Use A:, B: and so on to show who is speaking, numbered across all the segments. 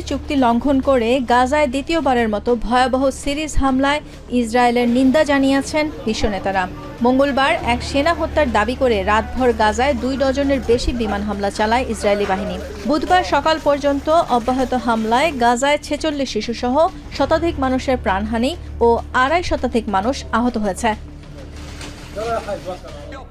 A: যুদ্ধবিরতি চুক্তি লঙ্ঘন করে গাজায় দ্বিতীয়বারের মতো ভয়াবহ সিরিজ হামলায় ইসরায়েলের নিন্দা জানিয়েছেন বিশ্ব নেতারা মঙ্গলবার এক সেনা হত্যার দাবি করে রাতভর গাজায় দুই ডজনের বেশি বিমান হামলা চালায় ইসরায়েলি বাহিনী। বুধবার সকাল পর্যন্ত অব্যাহত হামলায় গাজায় ছেচল্লিশ শিশুসহ শতাধিক মানুষের প্রাণহানি ও আড়াই শতাধিক মানুষ আহত হয়েছে।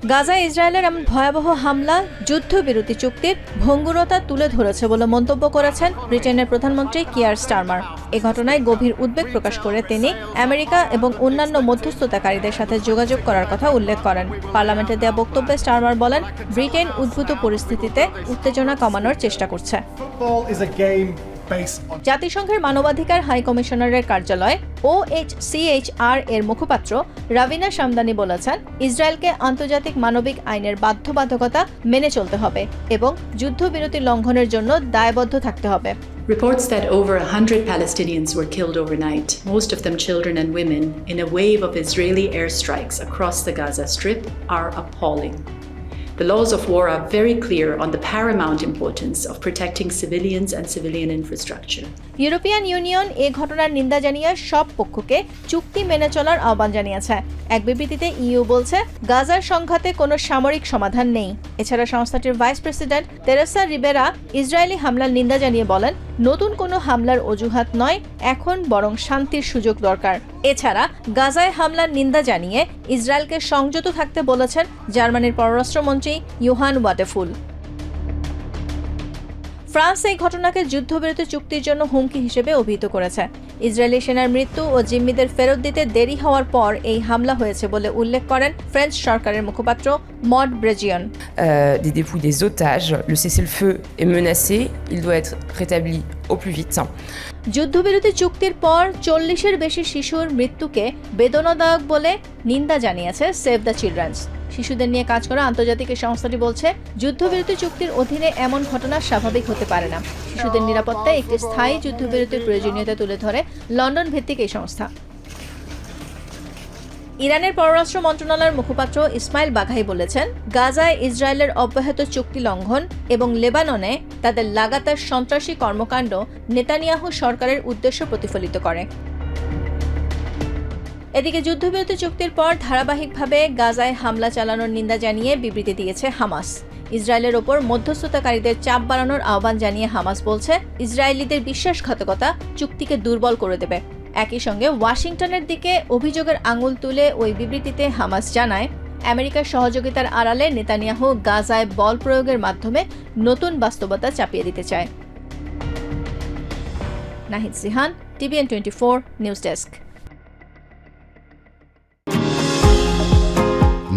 A: গাজায় ইসরায়েলের এমন ভয়াবহ হামলা, যুদ্ধবিরতি চুক্তির ভঙ্গুরতা তুলে ধরেছে বলে মন্তব্য করেছেন ব্রিটেনের প্রধানমন্ত্রী কিয়ার স্টারমার। এ ঘটনায় গভীর উদ্বেগ প্রকাশ করে তিনি আমেরিকা এবং অন্যান্য মধ্যস্থতাকারীদের সাথে যোগাযোগ করার কথা উল্লেখ করেন। পার্লামেন্টে দেওয়া বক্তব্যে স্টারমার বলেন, ব্রিটেন উদ্ভূত পরিস্থিতিতে উত্তেজনা কমানোর চেষ্টা করছে। জাতিসংঘের মানবাধিকার হাই কমিশনারের কার্যালয় ও এইচ সিএইচআর এর মুখপাত্র রাবিনা সামদানি বলেছেন ইসরায়েলকে আন্তর্জাতিক মানবিক আইনের বাধ্যবাধকতা মেনে চলতে হবে এবং যুদ্ধবিরতি লঙ্ঘনের জন্য দায়বদ্ধ থাকতে হবে
B: Reports that over 100 Palestinians were killed overnight, most of them children and women, in a wave of Israeli airstrikes across the Gaza Strip are appalling. The laws of war are very clear on the paramount importance of protecting civilians and civilian infrastructure.
A: European Union এ ঘটনার নিন্দা জানিয়ে সব পক্ষকে চুক্তি মেনে চলার আহ্বান জানিয়েছে এক বিবৃতিতে ইইউ বলছে, গাজার সংঘাতে কোনো সামরিক সমাধান নেই এছাড়া সংস্থাটির vice president Teresa Ribera Israeli হামলার নিন্দা জানিয়ে বলেন নতুন কোনো হামলার অজুহাত নয়, এখন বরং শান্তির সুযোগ দরকার। এছাড়া, গাজায় হামলার নিন্দা জানিয়ে ইসরায়েলকে সংযত থাকতে বলেছেন জার্মানির পররাষ্ট্রমন্ত্রী ইউহান ওয়াটেফুল। ফ্রান্স এই ঘটনাকে যুদ্ধবিরতি চুক্তির জন্য হুমকি হিসেবে অভিহিত করেছে ইসরায়েলি সেনার মৃত্যু ও জিম্মিদের ফেরত দিতে দেরি হওয়ার পর এই হামলা হয়েছে বলে উল্লেখ করেন ফ্রেঞ্চ সরকারের মুখপাত্র Maud Bregeon
C: des dépouilles des otages. Le cessez-le-feu est menacé, il doit être rétabli au plus vite.
A: যুদ্ধবিরতি চুক্তির পর চল্লিশের বেশি শিশুর মৃত্যুকে বেদনাদায়ক বলে নিন্দা জানিয়েছে সেভ দ্য চিলড্রেন্স শিশুদের নিয়ে কাজ করা আন্তর্জাতিক সংস্থাটি বলছে, যুদ্ধবিরতি চুক্তির অধীনে এমন ঘটনা স্বাভাবিক হতে পারে না। শিশুদের নিরাপত্তায় একটি স্থায়ী যুদ্ধবিরতির প্রয়োজনীয়তা তুলে ধরে লন্ডন ভিত্তিক এই সংস্থা। ইরানের পররাষ্ট্র মন্ত্রণালয়ের মুখপাত্র ইসমাইল বাঘাই বলেছেন, গাজায় ইসরায়েলের অব্যাহত চুক্তি লঙ্ঘন এবং লেবাননে তাদের লাগাতার সন্ত্রাসী কর্মকাণ্ড নেতানিয়াহু সরকারের উদ্দেশ্য প্রতিফলিত করে। এদিকে যুদ্ধবিরতি চুক্তির পর ধারাবাহিকভাবে গাজায় হামলা চালানোর নিন্দা জানিয়ে বিবৃতি দিয়েছে হামাস। ইসরায়েলের ওপর মধ্যস্থতাকারীদের চাপ বাড়ানোর আহ্বান জানিয়ে হামাস বলছে, ইসরায়েলিদের বিশ্বাসঘাতকতা চুক্তিকে দুর্বল করে দেবে। একই সঙ্গে ওয়াশিংটনের দিকে অভিযোগের আঙুল তুলে ওই বিবৃতিতে হামাস জানায়, আমেরিকার সহযোগিতার আড়ালে নেতানিয়াহু গাজায় বল প্রয়োগের মাধ্যমে নতুন বাস্তবতা চাপিয়ে দিতে চায়। Nahid Sihan, TVN twenty four news desk.